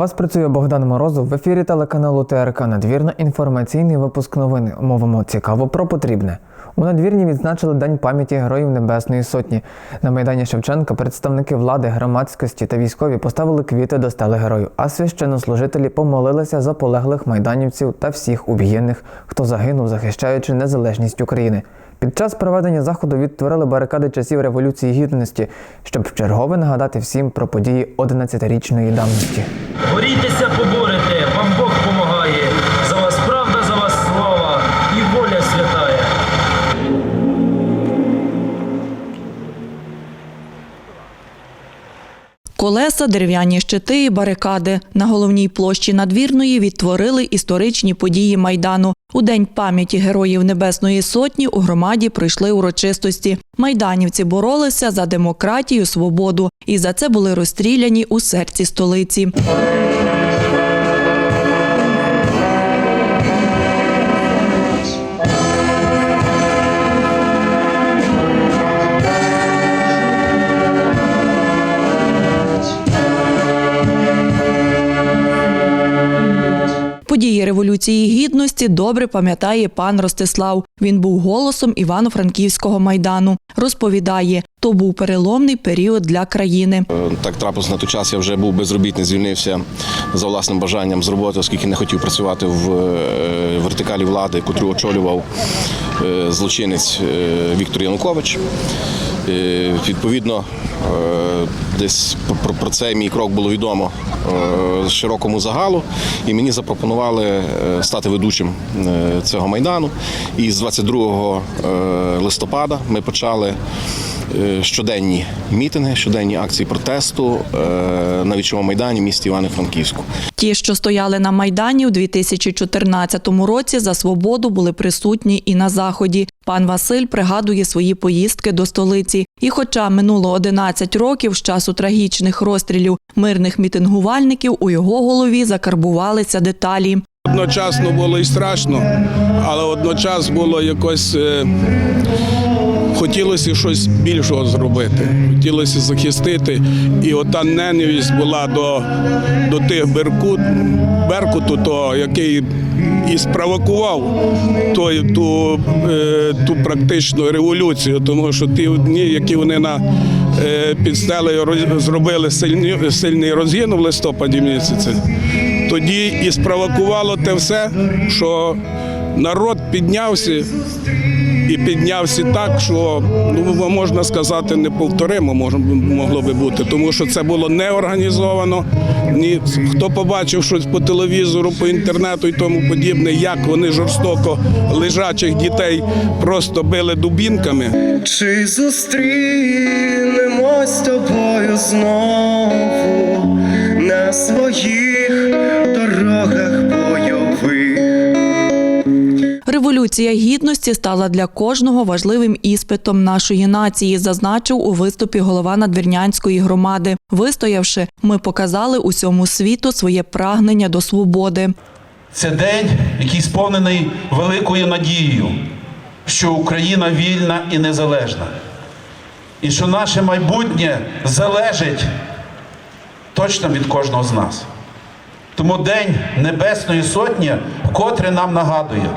вас працює Богдан Морозов в ефірі телеканалу ТРК Надвірна. Інформаційний випуск новини. Мовимо цікаво про потрібне. У надвірні відзначили День пам'яті Героїв Небесної Сотні. На майдані Шевченка представники влади, громадськості та військові поставили квіти до стели герою, а священнослужителі помолилися за полеглих майданівців та всіх убієнних, хто загинув, захищаючи незалежність України. Під час проведення заходу відтворили барикади часів Революції Гідності, щоб вчергове нагадати всім про події 11-річної давності. Борітеся, поборете, вам Бог помагає. За вас правда, за вас слава і воля святая. Колеса, дерев'яні щити і барикади. На головній площі надвірної відтворили історичні події Майдану. У День пам'яті Героїв Небесної Сотні у громаді прийшли урочистості. Майданівці боролися за демократію, свободу і за це були розстріляні у серці столиці. Події Революції Гідності добре пам'ятає пан Ростислав. Він був голосом Івано-Франківського майдану. Розповідає, то був переломний період для країни. Е, Так трапилось на той час. Я вже був безробітний, звільнився за власним бажанням з роботи, оскільки не хотів працювати в е, вертикалі влади, яку очолював е, злочинець Віктор Янукович. Відповідно, десь про, цей мій крок було відомо широкому загалу, і мені запропонували е, стати ведучим е, цього майдану. І з 22 е, листопада ми почали щоденні мітинги, щоденні акції протесту е, на Вічовому майдані в місті Івано-Франківську. Ті, що стояли на майдані у 2014 році, за свободу були присутні і на заході. Пан Василь пригадує свої поїздки до столиці. І, хоча минуло 11 років з часу трагічних розстрілів мирних мітингувальників, у його голові закарбувалися деталі. Одночасно було і страшно, але одночас було якось е, хотілося щось більшого зробити, хотілося захистити. І ота ненависть була до, до тих беркут, беркуту, то, який і спровокував той, ту, е, ту практичну революцію, тому що ті дні, які вони на е, роз- зробили сильні, сильний розгін в листопаді місяці тоді і спровокувало те все, що народ піднявся і піднявся так, що ну можна сказати, неповторимо могло би бути, тому що це було не організовано. Ні, хто побачив щось по телевізору, по інтернету і тому подібне, як вони жорстоко лежачих дітей просто били дубінками. Чи зустрінемось з тобою знову на своїх дорогах Революція гідності стала для кожного важливим іспитом нашої нації, зазначив у виступі голова надвірнянської громади. Вистоявши, ми показали усьому світу своє прагнення до свободи. Це день, який сповнений великою надією, що Україна вільна і незалежна, і що наше майбутнє залежить точно від кожного з нас. Тому День Небесної Сотні вкотре нам нагадує,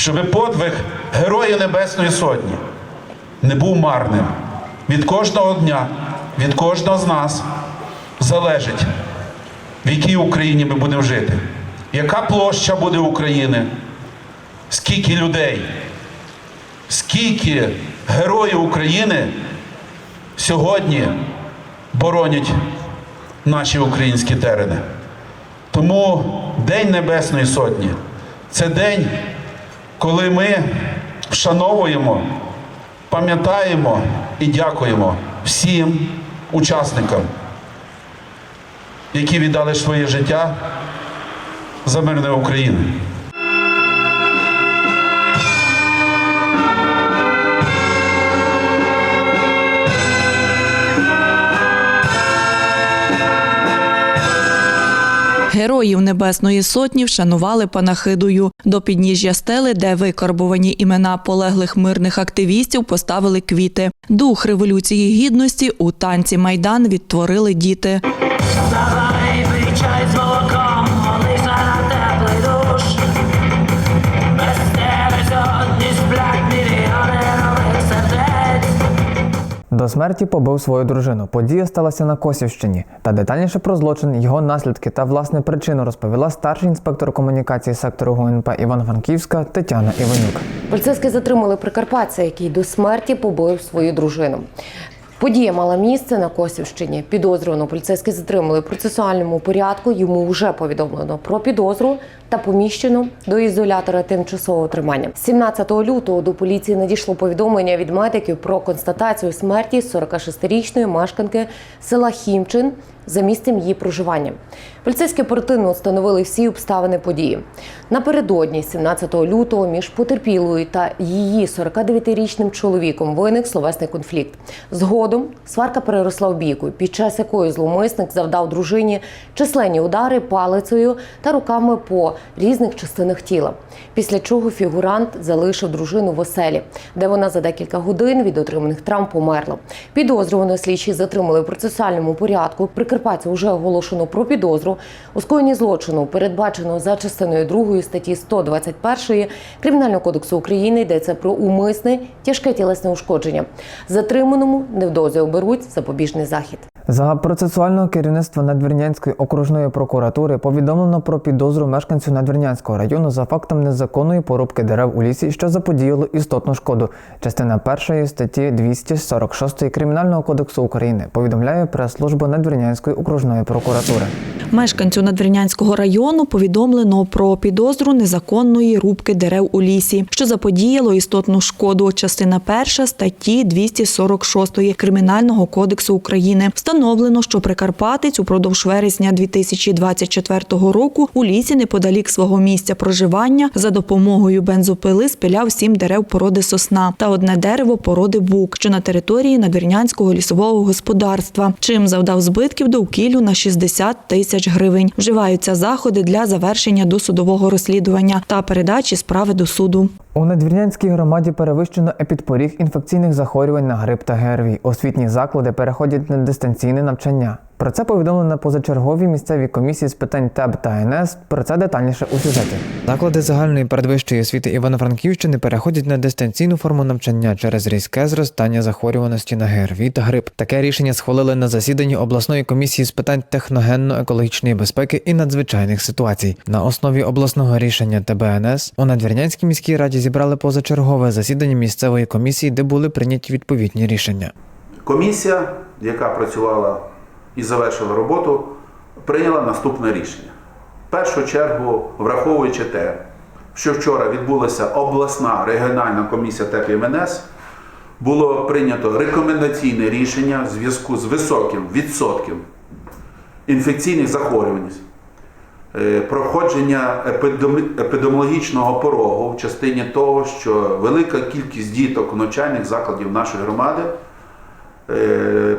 щоб подвиг Героїв Небесної Сотні не був марним. Від кожного дня, від кожного з нас залежить, в якій Україні ми будемо жити. Яка площа буде України? Скільки людей? Скільки героїв України сьогодні боронять наші українські терени? Тому День Небесної Сотні це день, коли ми вшановуємо, пам'ятаємо і дякуємо всім учасникам, які віддали своє життя за мирне України. Героїв Небесної Сотні вшанували панахидою. До підніжжя стели, де викарбувані імена полеглих мирних активістів, поставили квіти. Дух революції гідності у танці майдан відтворили діти. Давай, До смерті побив свою дружину. Подія сталася на Косівщині. Та детальніше про злочин, його наслідки та власне причину розповіла старший інспектор комунікації сектору ГУНП Івано-Франківська Тетяна Іванюк. Поліцейські затримали прикарпатця, який до смерті побив свою дружину. Подія мала місце на Косівщині. Підозрюваного поліцейські затримали в процесуальному порядку. Йому вже повідомлено про підозру та поміщено до ізолятора тимчасового тримання. 17 лютого до поліції надійшло повідомлення від медиків про констатацію смерті 46-річної мешканки села Хімчин за місцем її проживання. Поліцейські оперативно встановили всі обставини події. Напередодні, 17 лютого, між потерпілою та її 49-річним чоловіком виник словесний конфлікт. Згодом сварка переросла в бійку, під час якої зловмисник завдав дружині численні удари палицею та руками по різних частинах тіла. Після чого фігурант залишив дружину в оселі, де вона за декілька годин від отриманих травм померла. Підозрюваного слідчі затримали в процесуальному порядку. Прикарпаття вже оголошено про підозру у скоєнні злочину, передбаченого за частиною 2 статті 121 Кримінального кодексу України йдеться про умисне тяжке тілесне ушкодження. Затриманому невдовзі оберуть запобіжний захід. За процесуального керівництва Надвірнянської окружної прокуратури повідомлено про підозру мешканцю Надвірнянського району за фактом незаконної порубки дерев у лісі, що заподіяло істотну шкоду. Частина першої статті 246 Кримінального кодексу України повідомляє прес-служба Надвірнянської окружної прокуратури. Мешканцю Надвірнянського району повідомлено про підозру незаконної рубки дерев у лісі, що заподіяло істотну шкоду. Частина перша статті 246 Кримінального кодексу України. Встановлено, що Прикарпатець упродовж вересня 2024 року у лісі неподалік свого місця проживання за допомогою бензопили спиляв сім дерев породи сосна та одне дерево породи бук, що на території Надвірнянського лісового господарства, чим завдав збитків довкіллю на 60 тисяч гривень. Вживаються заходи для завершення досудового розслідування та передачі справи до суду. У Надвірнянській громаді перевищено епідпоріг інфекційних захворювань на грип та ГРВІ. Освітні заклади переходять на дистанційне навчання. Про це повідомили на позачерговій місцевій комісії з питань ТЕБ та НС. Про це детальніше у сюжеті. Заклади загальної передвищої освіти Івано-Франківщини переходять на дистанційну форму навчання через різке зростання захворюваності на ГРВІ та грип. Таке рішення схвалили на засіданні обласної комісії з питань техногенно-екологічної безпеки і надзвичайних ситуацій. На основі обласного рішення ТБНС у Надвірнянській міській раді зібрали позачергове засідання місцевої комісії, де були прийняті відповідні рішення. Комісія, яка працювала і завершила роботу, прийняла наступне рішення. В першу чергу, враховуючи те, що вчора відбулася обласна регіональна комісія ТЕП МНС, було прийнято рекомендаційне рішення в зв'язку з високим відсотком інфекційних захворювань, е, проходження епідеміологічного порогу в частині того, що велика кількість діток навчальних закладів нашої громади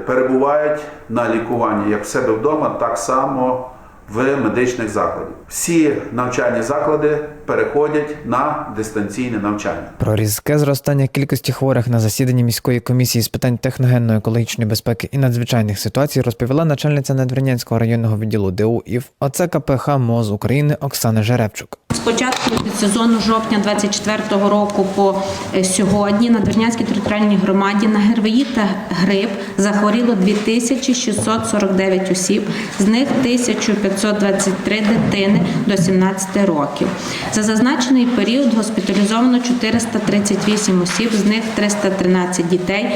перебувають на лікуванні як в себе вдома, так само в медичних закладах. Всі навчальні заклади переходять на дистанційне навчання. Про різке зростання кількості хворих на засіданні міської комісії з питань техногенно-екологічної безпеки і надзвичайних ситуацій розповіла начальниця Надвірнянського районного відділу ДУ ІФ ОЦ КПХ МОЗ України Оксана Жеребчук. Початку сезону жовтня 24 року по е, сьогодні на Двернянській територіальній громаді на ГРВІ та грип захворіло 2649 осіб, з них 1523 дитини до 17 років. За зазначений період госпіталізовано 438 осіб, з них 313 дітей.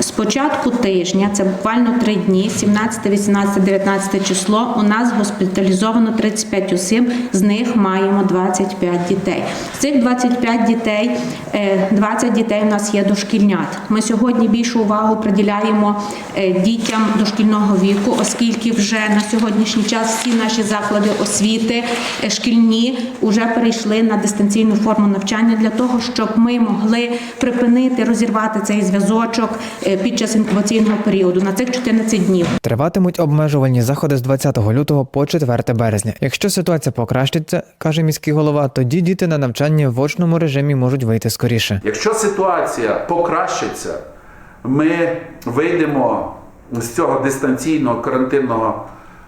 З початку тижня, це буквально три дні, 17, 18, 19 число, у нас госпіталізовано 35 осіб, з них маємо 25 дітей. З цих 25 дітей, е, 20 дітей у нас є дошкільнят. Ми сьогодні більшу увагу приділяємо е, дітям дошкільного віку, оскільки вже на сьогоднішній час всі наші заклади освіти е, шкільні вже перейшли на дистанційну форму навчання для того, щоб ми могли припинити розірвати цей зв'язочок е, під час інкубаційного періоду на цих 14 днів. Триватимуть обмежувальні заходи з 20 лютого по 4 березня. Якщо ситуація покращиться, каже міський голова, тоді діти на навчання в очному режимі можуть вийти скоріше. Якщо ситуація покращиться, ми вийдемо з цього дистанційного карантинного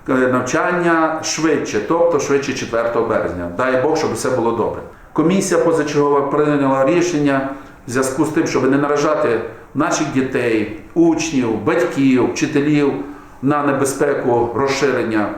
е, навчання швидше, тобто швидше 4 березня. Дай Бог, щоб все було добре. Комісія позачергова прийняла рішення в зв'язку з тим, щоб не наражати наших дітей, учнів, батьків, вчителів на небезпеку розширення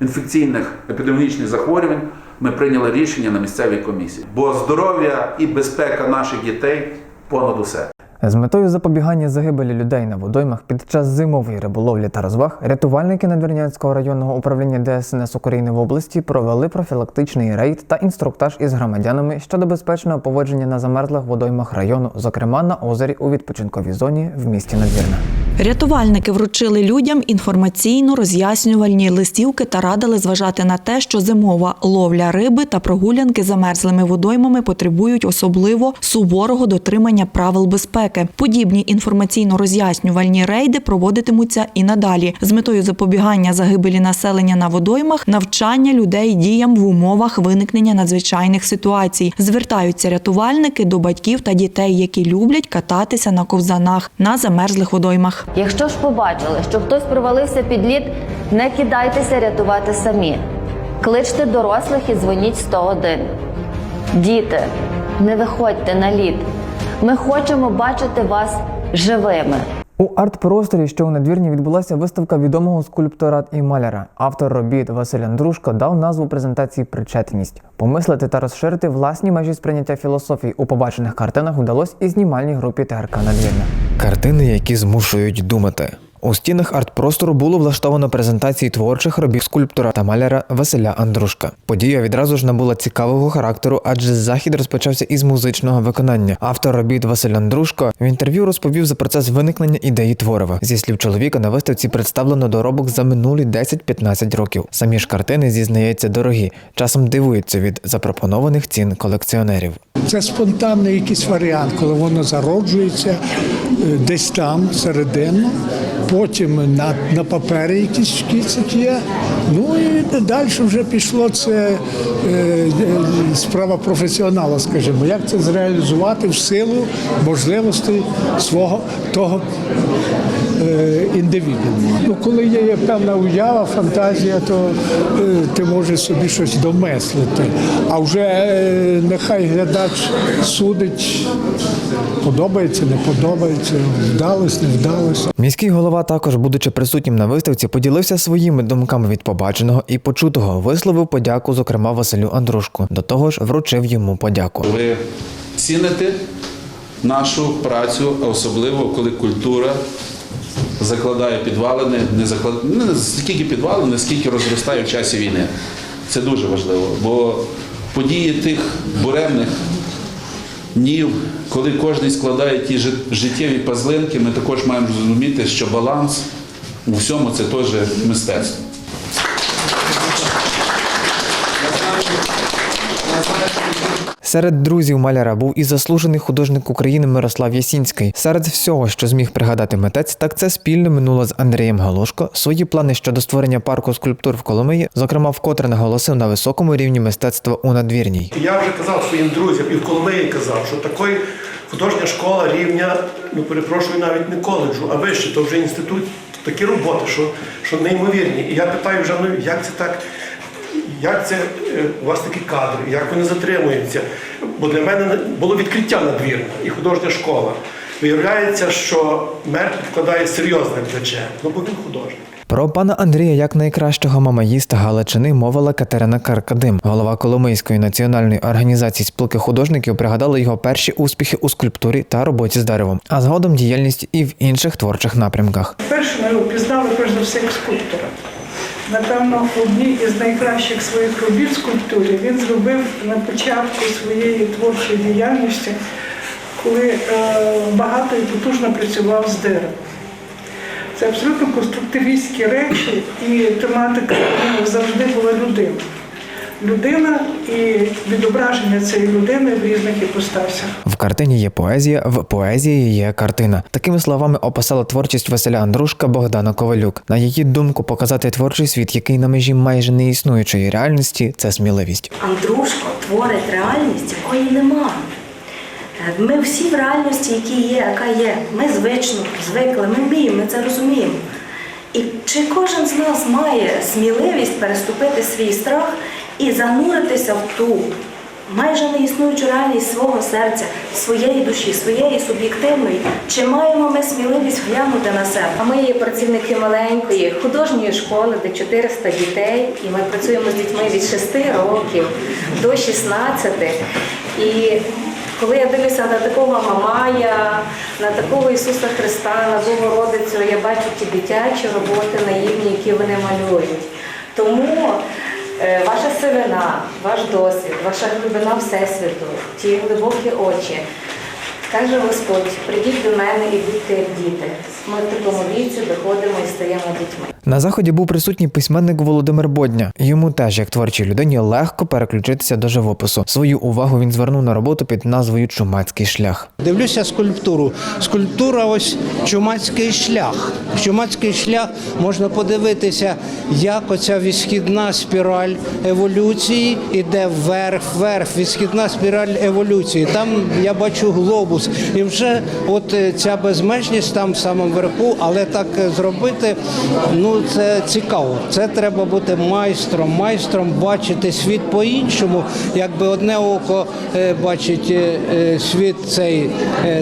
інфекційних епідеміологічних захворювань. Ми прийняли рішення на місцевій комісії, бо здоров'я і безпека наших дітей понад усе. З метою запобігання загибелі людей на водоймах під час зимової риболовлі та розваг рятувальники Надвірнянського районного управління ДСНС України в області провели профілактичний рейд та інструктаж із громадянами щодо безпечного поводження на замерзлих водоймах району, зокрема на озері у відпочинковій зоні в місті Надвірна. Рятувальники вручили людям інформаційно-роз'яснювальні листівки та радили зважати на те, що зимова ловля риби та прогулянки замерзлими водоймами потребують особливо суворого дотримання правил безпеки. Подібні інформаційно-роз'яснювальні рейди проводитимуться і надалі з метою запобігання загибелі населення на водоймах, навчання людей діям в умовах виникнення надзвичайних ситуацій. Звертаються рятувальники до батьків та дітей, які люблять кататися на ковзанах на замерзлих водоймах. Якщо ж побачили, що хтось провалився під лід, не кидайтеся рятувати самі. Кличте дорослих і дзвоніть 101. Діти, не виходьте на лід. Ми хочемо бачити вас живими. У арт-просторі, що у надвірні відбулася виставка відомого скульптора і маляра. Автор робіт Василь Андрушко дав назву презентації Причетність. Помислити та розширити власні межі сприйняття філософії у побачених картинах вдалося і знімальній групі ТРК Надвірна. Картини, які змушують думати. У стінах арт-простору було влаштовано презентації творчих робіт скульптора та маляра Василя Андрушка. Подія відразу ж набула цікавого характеру, адже захід розпочався із музичного виконання. Автор робіт Василь Андрушко в інтерв'ю розповів за процес виникнення ідеї творива. Зі слів чоловіка на виставці представлено доробок за минулі 10-15 років. Самі ж картини зізнається дорогі, часом дивуються від запропонованих цін колекціонерів. Це спонтанний якийсь варіант, коли воно зароджується е, десь там середину, потім на, на папері якісь шкіцики є. Ну і далі вже пішло це е, е, справа професіонала, скажімо, як це зреалізувати в силу можливостей свого того е. Ну, коли є, певна уява, фантазія, то е, ти можеш собі щось домислити. А вже нехай глядач судить, подобається, не подобається, вдалось, не вдалося. Міський голова, також будучи присутнім на виставці, поділився своїми думками від побаченого і почутого. Висловив подяку, зокрема Василю Андрушку. До того ж, вручив йому подяку. Ви ціните нашу працю, особливо коли культура закладає підвалини, не заклад... не скільки підвалини, скільки розростає в часі війни. Це дуже важливо, бо події тих буремних днів, коли кожен складає ті життєві пазлинки, ми також маємо зрозуміти, що баланс у всьому це теж мистецтво. Серед друзів маляра був і заслужений художник України Мирослав Ясінський. Серед всього, що зміг пригадати митець, так це спільне минуло з Андрієм Галушко. Свої плани щодо створення парку скульптур в Коломиї, зокрема, вкотре наголосив на високому рівні мистецтва у надвірній. Я вже казав своїм друзям і в Коломиї казав, що такої художня школа рівня, ну перепрошую, навіть не коледжу, а вище, то вже інститут, такі роботи, що, що неймовірні. І я питаю вже, ну як це так? Як це е, у вас такі кадри, як вони затримуються? Бо для мене було відкриття надвірне і художня школа. Виявляється, що мер вкладає серйозне плече, ну бо він художник. Про пана Андрія як найкращого мамаїста Галичини мовила Катерина Каркадим, голова Коломийської національної організації спілки художників, пригадала його перші успіхи у скульптурі та роботі з деревом, а згодом діяльність і в інших творчих напрямках. Перше ми його пізнали перш за все скульптора. Напевно, одні із найкращих своїх робіт в скульптурі він зробив на початку своєї творчої діяльності, коли е, багато і потужно працював з деревом. Це абсолютно конструктивістські речі, і тематика ну, завжди була людина. Людина і відображення цієї людини в різних іпостасях. В картині є поезія, в поезії є картина. Такими словами описала творчість Василя Андрушка Богдана Ковалюк. На її думку, показати творчий світ, який на межі майже неіснуючої реальності, це сміливість. Андрушко творить реальність, якої нема. Ми всі в реальності, які є, яка є. Ми звично звикли, ми вміємо, ми це розуміємо. І чи кожен з нас має сміливість переступити свій страх і зануритися в ту майже неіснуючу реальність свого серця, своєї душі, своєї суб'єктивної? Чи маємо ми сміливість глянути на себе? А ми є працівники маленької художньої школи, де 400 дітей, і ми працюємо з дітьми від 6 років до 16. І коли я дивлюся на такого Мамая, на такого Ісуса Христа, на Богородицю, я бачу ті дитячі роботи наївні, які вони малюють. Тому е, ваша сивина, ваш досвід, ваша глибина Всесвіту, ті глибокі очі. Каже Господь, прийдіть до мене і будьте як діти. Ми в такому віці доходимо і стаємо дітьми. На заході був присутній письменник Володимир Бодня. Йому теж, як творчій людині, легко переключитися до живопису. Свою увагу він звернув на роботу під назвою Чумацький шлях. Дивлюся скульптуру. Скульптура ось чумацький шлях. Чумацький шлях можна подивитися, як оця відсхідна спіраль еволюції іде вверх, вверх, відсхідна спіраль еволюції. Там я бачу глобус. І вже от е, ця безмежність там в самому верху, але так е, зробити, ну це цікаво. Це треба бути майстром, майстром бачити світ по-іншому, якби одне око е, бачить світ цей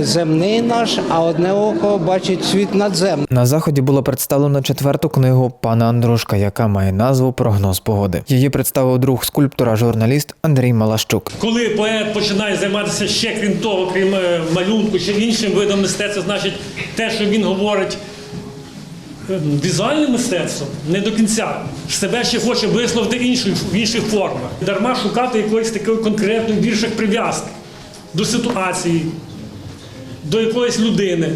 земний наш, а одне око бачить світ надземний. На заході було представлено четверту книгу пана Андрушка, яка має назву Прогноз погоди. Її представив друг скульптора, журналіст Андрій Малащук. Коли поет починає займатися ще крім того, крім малюнку, чи іншим видом мистецтва, значить те, що він говорить е, візуальним мистецтвом, не до кінця себе ще хоче висловити іншою, в інших формах. Дарма шукати якоїсь такої конкретної більших прив'язки до ситуації, до якоїсь людини.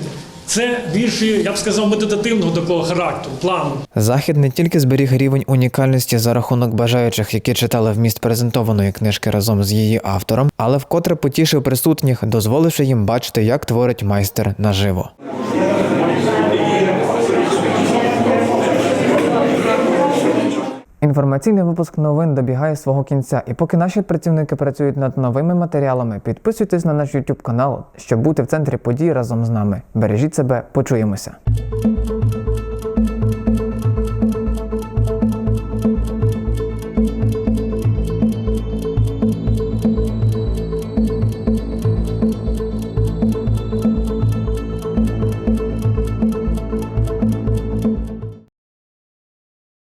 Це більше, я б сказав, медитативного такого характеру, плану. Захід не тільки зберіг рівень унікальності за рахунок бажаючих, які читали вміст презентованої книжки разом з її автором, але вкотре потішив присутніх, дозволивши їм бачити, як творить майстер наживо. Інформаційний випуск новин добігає свого кінця, і поки наші працівники працюють над новими матеріалами, підписуйтесь на наш YouTube канал, щоб бути в центрі подій разом з нами. Бережіть себе, почуємося.